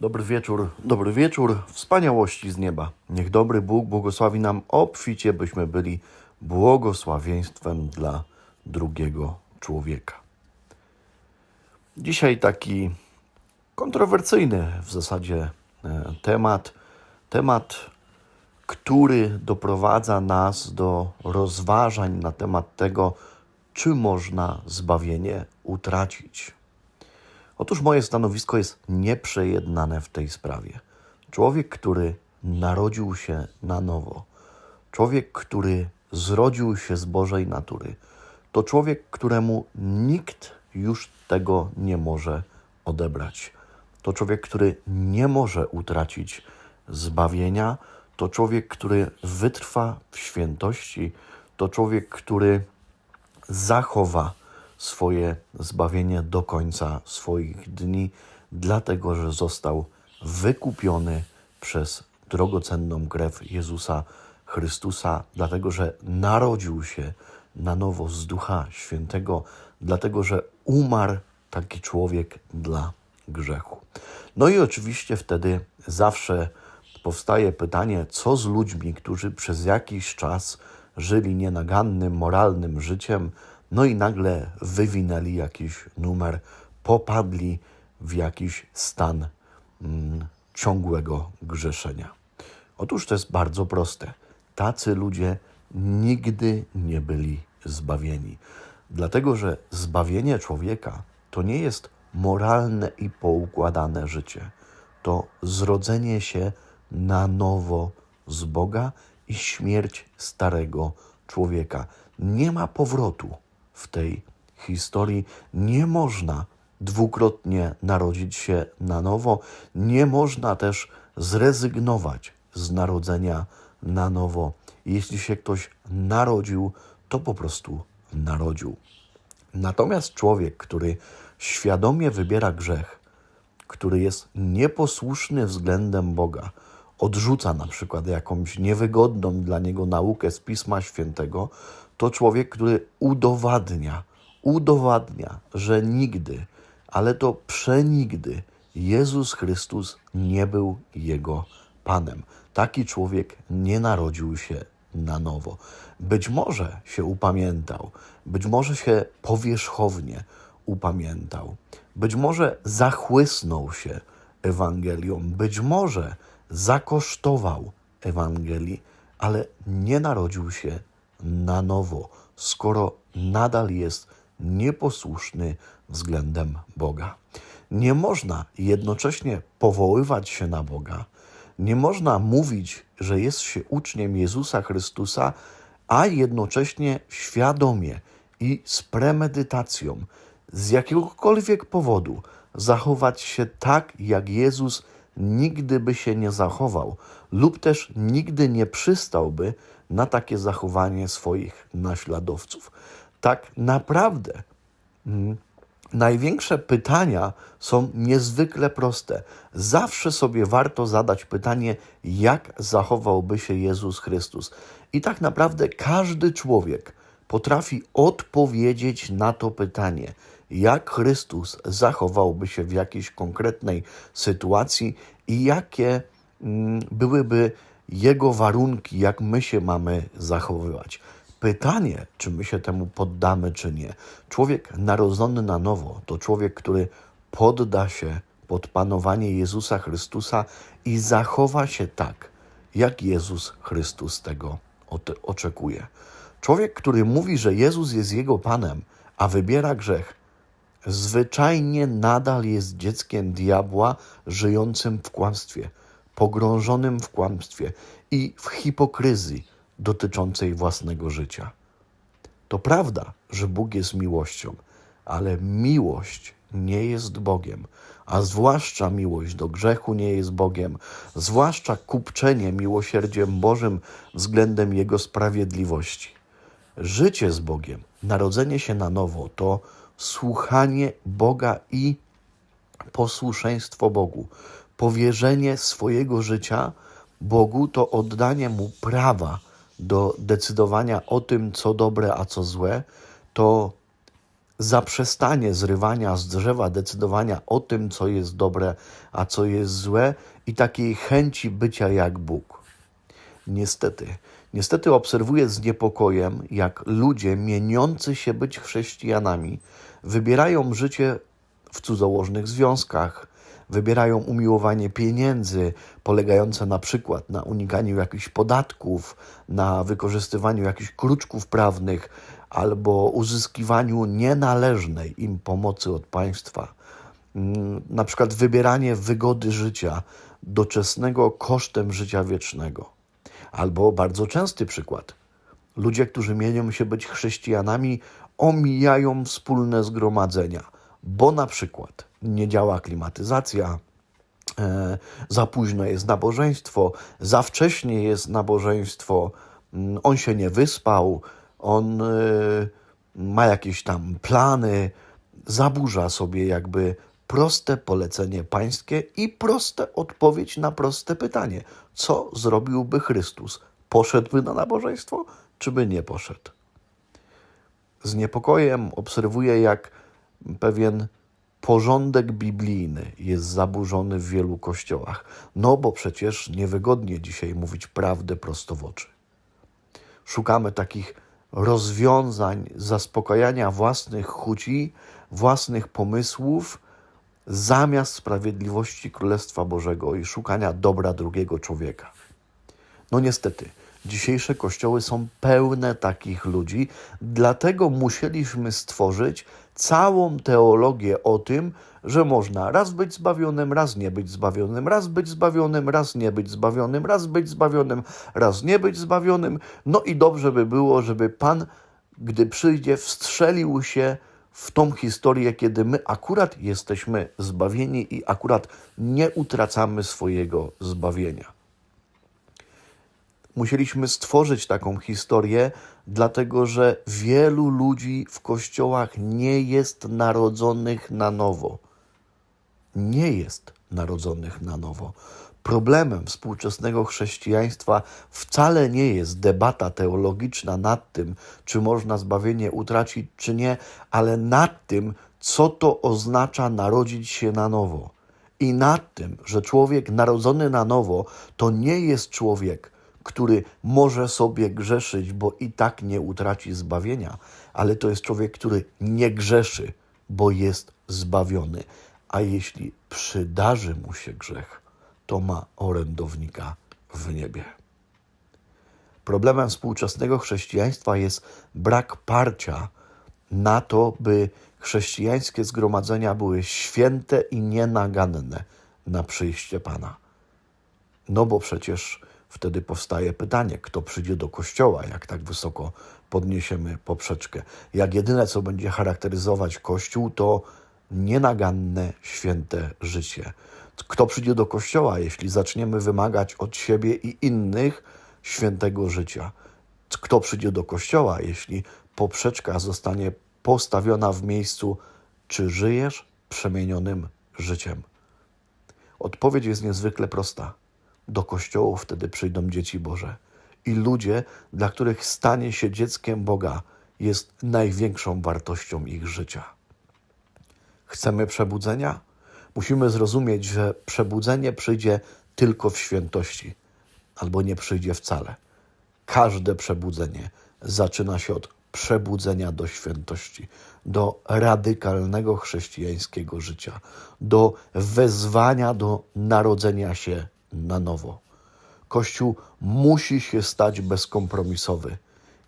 Dobry wieczór, dobry wieczór, wspaniałości z nieba. Niech dobry Bóg błogosławi nam obficie, byśmy byli błogosławieństwem dla drugiego człowieka. Dzisiaj taki kontrowersyjny w zasadzie e, temat, temat, który doprowadza nas do rozważań na temat tego, czy można zbawienie utracić. Otóż moje stanowisko jest nieprzejednane w tej sprawie. Człowiek, który narodził się na nowo, człowiek, który zrodził się z Bożej natury, to człowiek, któremu nikt już tego nie może odebrać. To człowiek, który nie może utracić zbawienia, to człowiek, który wytrwa w świętości, to człowiek, który zachowa swoje zbawienie do końca swoich dni, dlatego że został wykupiony przez drogocenną krew Jezusa Chrystusa, dlatego że narodził się na nowo z Ducha Świętego, dlatego że umarł taki człowiek dla grzechu. No i oczywiście wtedy zawsze powstaje pytanie, co z ludźmi, którzy przez jakiś czas żyli nienagannym, moralnym życiem, no i nagle wywinęli jakiś numer, popadli w jakiś stan mm, ciągłego grzeszenia. Otóż to jest bardzo proste. Tacy ludzie nigdy nie byli zbawieni. Dlatego, że zbawienie człowieka to nie jest moralne i poukładane życie. To zrodzenie się na nowo z Boga i śmierć starego człowieka. Nie ma powrotu w tej historii. Nie można dwukrotnie narodzić się na nowo, nie można też zrezygnować z narodzenia na nowo. Jeśli się ktoś narodził, to po prostu narodził. Natomiast człowiek, który świadomie wybiera grzech, który jest nieposłuszny względem Boga, odrzuca na przykład jakąś niewygodną dla niego naukę z Pisma Świętego, to człowiek, który udowadnia, udowadnia, że nigdy, ale to przenigdy Jezus Chrystus nie był jego Panem. Taki człowiek nie narodził się na nowo. Być może się upamiętał, być może się powierzchownie upamiętał, być może zachłysnął się Ewangelią, być może zakosztował Ewangelii, ale nie narodził się na nowo, skoro nadal jest nieposłuszny względem Boga. Nie można jednocześnie powoływać się na Boga, nie można mówić, że jest się uczniem Jezusa Chrystusa, a jednocześnie świadomie i z premedytacją, z jakiegokolwiek powodu, zachować się tak, jak Jezus nigdy by się nie zachował, lub też nigdy nie przystałby na takie zachowanie swoich naśladowców. Tak naprawdę mm, największe pytania są niezwykle proste. Zawsze sobie warto zadać pytanie, jak zachowałby się Jezus Chrystus. I tak naprawdę każdy człowiek potrafi odpowiedzieć na to pytanie, jak Chrystus zachowałby się w jakiejś konkretnej sytuacji i jakie mm, byłyby jego warunki, jak my się mamy zachowywać. Pytanie, czy my się temu poddamy, czy nie. Człowiek narodzony na nowo to człowiek, który podda się pod panowanie Jezusa Chrystusa i zachowa się tak, jak Jezus Chrystus tego oczekuje. Człowiek, który mówi, że Jezus jest jego Panem, a wybiera grzech, zwyczajnie nadal jest dzieckiem diabła żyjącym w kłamstwie pogrążonym w kłamstwie i w hipokryzji dotyczącej własnego życia. To prawda, że Bóg jest miłością, ale miłość nie jest Bogiem, a zwłaszcza miłość do grzechu nie jest Bogiem, zwłaszcza kupczenie miłosierdziem Bożym względem Jego sprawiedliwości. Życie z Bogiem, narodzenie się na nowo to słuchanie Boga i posłuszeństwo Bogu powierzenie swojego życia Bogu to oddanie Mu prawa do decydowania o tym, co dobre, a co złe, to zaprzestanie zrywania z drzewa decydowania o tym, co jest dobre, a co jest złe, i takiej chęci bycia jak Bóg. Niestety, niestety obserwuję z niepokojem, jak ludzie mieniący się być chrześcijanami wybierają życie w cudzołożnych związkach, wybierają umiłowanie pieniędzy, polegające na przykład na unikaniu jakichś podatków, na wykorzystywaniu jakichś kruczków prawnych albo uzyskiwaniu nienależnej im pomocy od państwa. Mm, Na przykład wybieranie wygody życia doczesnego kosztem życia wiecznego. Albo bardzo częsty przykład. Ludzie, którzy mienią się być chrześcijanami, omijają wspólne zgromadzenia, bo na przykład nie działa klimatyzacja, e, za późno jest nabożeństwo, za wcześnie jest nabożeństwo, mm, on się nie wyspał, on e, ma jakieś tam plany, zaburza sobie jakby proste polecenie pańskie i proste odpowiedź na proste pytanie: co zrobiłby Chrystus? Poszedłby na nabożeństwo, czy by nie poszedł? Z niepokojem obserwuję, jak pewien porządek biblijny jest zaburzony w wielu kościołach. No bo przecież niewygodnie dzisiaj mówić prawdę prosto w oczy. Szukamy takich rozwiązań zaspokajania własnych chuci, własnych pomysłów, zamiast sprawiedliwości Królestwa Bożego i szukania dobra drugiego człowieka. No niestety, dzisiejsze kościoły są pełne takich ludzi, dlatego musieliśmy stworzyć całą teologię o tym, że można raz być zbawionym, raz nie być zbawionym, raz być zbawionym, raz nie być zbawionym, raz być zbawionym, raz nie być zbawionym. No i dobrze by było, żeby Pan, gdy przyjdzie, wstrzelił się w tą historię, kiedy my akurat jesteśmy zbawieni i akurat nie utracamy swojego zbawienia musieliśmy stworzyć taką historię, dlatego że wielu ludzi w kościołach nie jest narodzonych na nowo. Nie jest narodzonych na nowo. Problemem współczesnego chrześcijaństwa wcale nie jest debata teologiczna nad tym, czy można zbawienie utracić, czy nie, ale nad tym, co to oznacza narodzić się na nowo. I nad tym, że człowiek narodzony na nowo to nie jest człowiek, który może sobie grzeszyć, bo i tak nie utraci zbawienia, ale to jest człowiek, który nie grzeszy, bo jest zbawiony. A jeśli przydarzy mu się grzech, to ma orędownika w niebie. Problemem współczesnego chrześcijaństwa jest brak parcia na to, by chrześcijańskie zgromadzenia były święte i nienaganne na przyjście Pana. No bo przecież wtedy powstaje pytanie, kto przyjdzie do kościoła, jak tak wysoko podniesiemy poprzeczkę. Jak jedyne, co będzie charakteryzować kościół, to nienaganne, święte życie. Kto przyjdzie do kościoła, jeśli zaczniemy wymagać od siebie i innych świętego życia? Kto przyjdzie do kościoła, jeśli poprzeczka zostanie postawiona w miejscu, czy żyjesz przemienionym życiem? Odpowiedź jest niezwykle prosta. Do kościołów wtedy przyjdą dzieci Boże i ludzie, dla których stanie się dzieckiem Boga jest największą wartością ich życia. Chcemy przebudzenia? Musimy zrozumieć, że przebudzenie przyjdzie tylko w świętości, albo nie przyjdzie wcale. Każde przebudzenie zaczyna się od przebudzenia do świętości, do radykalnego chrześcijańskiego życia, do wezwania do narodzenia się na nowo. Kościół musi się stać bezkompromisowy.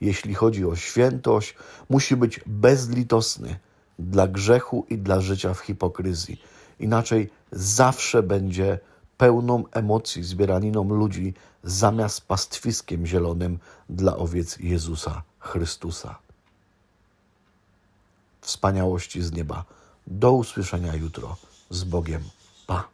Jeśli chodzi o świętość, musi być bezlitosny dla grzechu i dla życia w hipokryzji. Inaczej zawsze będzie pełną emocji zbieraniną ludzi zamiast pastwiskiem zielonym dla owiec Jezusa Chrystusa. Wspaniałości z nieba. Do usłyszenia jutro. Z Bogiem. Pa.